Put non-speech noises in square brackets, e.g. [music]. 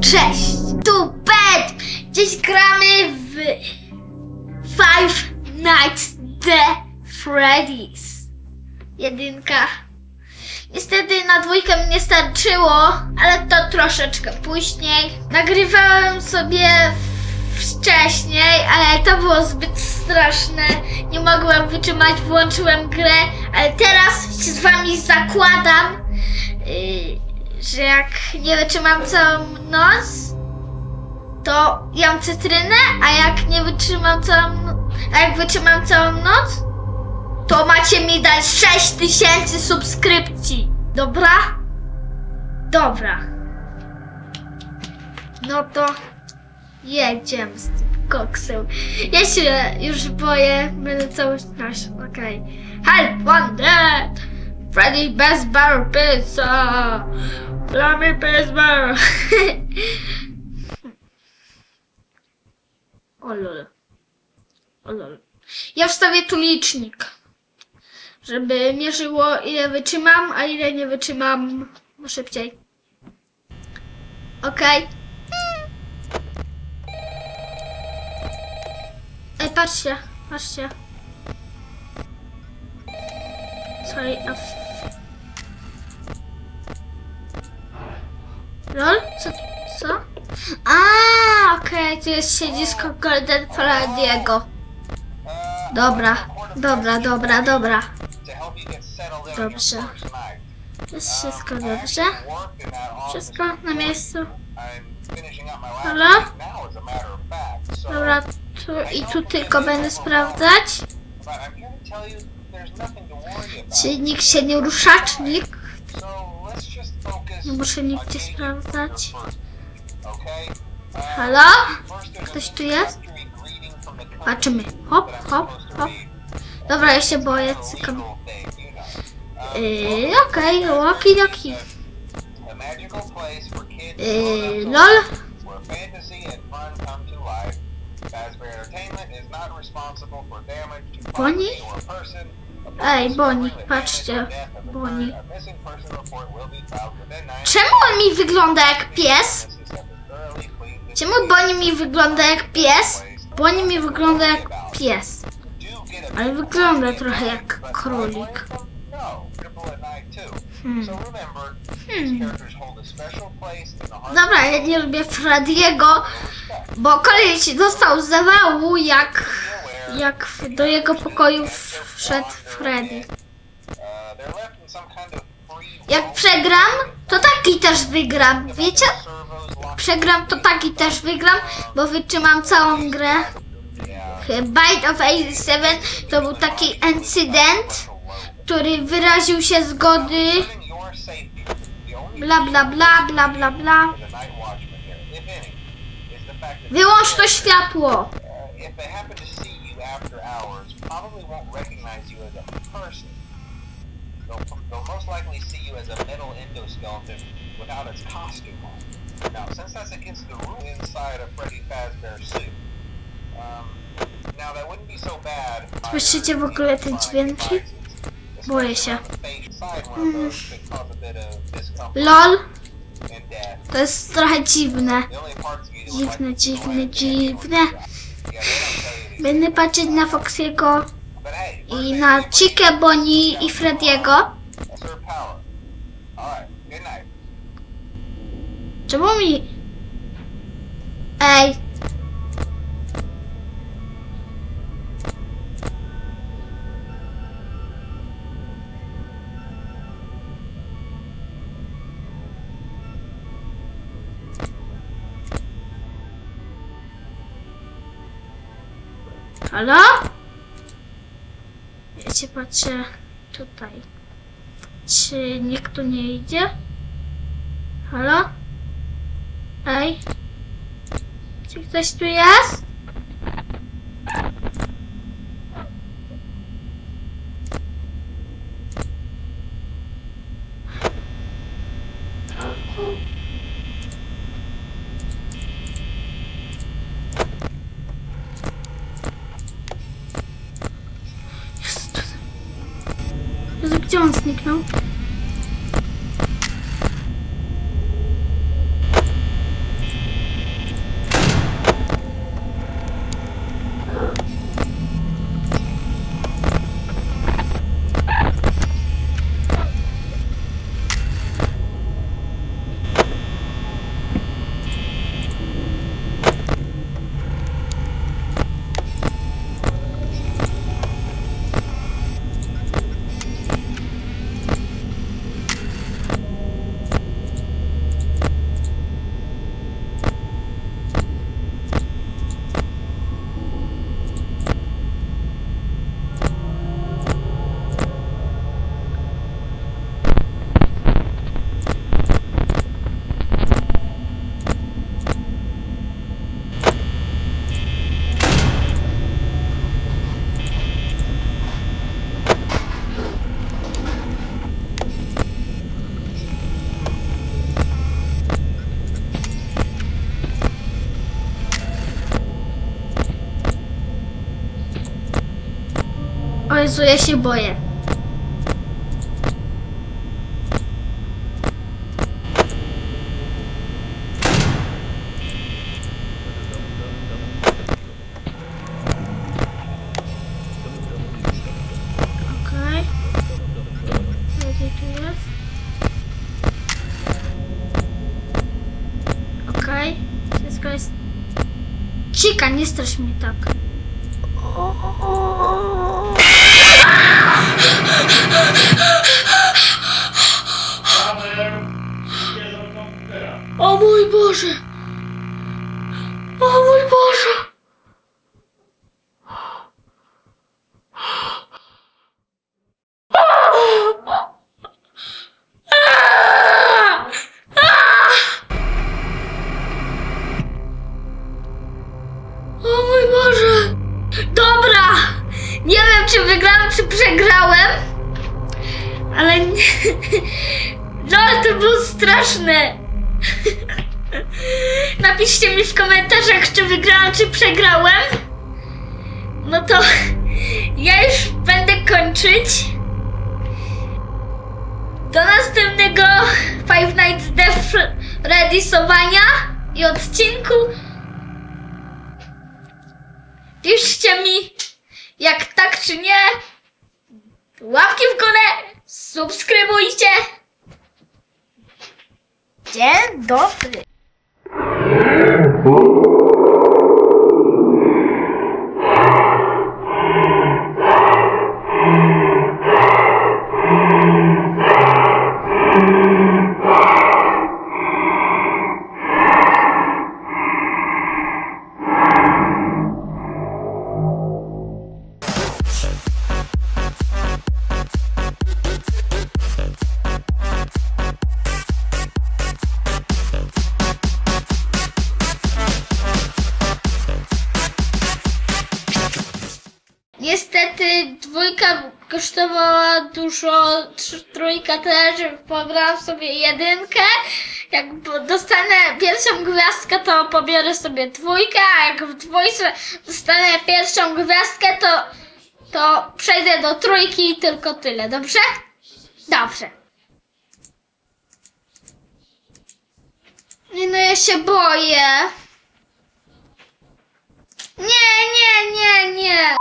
Cześć, tu Pet! Dziś gramy w Five Nights at Freddy's. Jedynka. Niestety na dwójkę nie starczyło, ale to troszeczkę później. Nagrywałem sobie wcześniej, ale to było zbyt straszne. Nie mogłem wytrzymać, włączyłem grę, ale teraz się z wami zakładam, yy, że jak nie wytrzymam całą noc, to jem cytrynę, a jak nie wytrzymam całą a jak wytrzymam całą noc, to macie mi dać 6000 subskrypcji. Dobra? Dobra. No to jedziemy z tym koksem. Ja się już boję, będę cały czas. Okej. Help wanted! Freddy Bezbar Pizza! Lamy Bezbar! [laughs] o lol. O lol. Ja wstawię tu licznik. Żeby mierzyło ile wytrzymam, a ile nie wytrzymam szybciej. Okej. Ej, patrzcie, patrzcie. Sorry, a Lol? Co? Co? A, okej, tu jest siedzisko Golden Freddy'ego. Dobra, dobra, dobra, dobra. Dobrze. Jest wszystko dobrze? Wszystko na miejscu? Halo? Dobra, tu i tu tylko będę sprawdzać. Czy nikt się nie rusza, czy nikt? Nie muszę nigdzie sprawdzać. Halo? Ktoś tu jest? Patrzymy. Hop, hop, hop. Dobra, ja się boję, cykam. Yy, okej, okay, okidoki. Yy, lol. Bonnie? Ej, Bonnie, patrzcie. Nine Czemu on mi wygląda jak pies? Czemu Bonnie mi wygląda jak pies? Bonnie mi wygląda jak pies. Ale wygląda trochę jak królik. Hmm. Hmm. Dobra, ja nie lubię Frediego, bo koleś dostał zawału jak, jak do jego pokoju wszedł Freddy. Jak przegram, to taki też wygram, wiecie? Przegram, to taki też wygram, bo wytrzymam całą grę. Bite of 87 to był taki incydent, który wyraził się zgody, bla bla bla bla bla bla. Wyłącz to światło! After hours, probably won't recognize you as a person. They'll, they'll most likely see you as a metal endoskeleton without its costume on. Now, since that's against the rule inside a Freddy Fazbear suit, um, now that wouldn't be so bad. Słyszycie w ogóle te dźwięki? Boję się. Mm. LOL, to jest trochę dziwne. Dziwne, dziwne, dziwne. Będę patrzeć na Foxiego i na Chikę, Bonnie i Frediego. Czemu mi... Ej. Halo? Ja się patrzę tutaj. Czy nikt tu nie idzie? Halo? Ej? Czy ktoś tu? Jest. Jezu, gdzie Jezu, ja się boję. Wszystko jest... Nie strasz mnie tak. Boże! O mój Boże! O mój Boże! Dobra! Nie wiem, czy wygrałem, czy przegrałem. Ale. [laughs] No, to było straszne. Napiszcie mi w komentarzach, czy wygrałam, czy przegrałem. No to [laughs] ja już będę kończyć. Do następnego Five Nights Death Redisowania i odcinku. Piszcie mi, jak tak czy nie. Łapki w górę, subskrybujcie. Dzień dobry. por Niestety dwójka kosztowała dużo, tr- trójka też, pobrałam sobie jedynkę. Jak dostanę pierwszą gwiazdkę, to pobiorę sobie dwójkę, a jak w dwójce dostanę pierwszą gwiazdkę, to, to przejdę do trójki i tylko tyle, dobrze? Dobrze. Nie no, ja się boję. Nie, nie, nie, nie.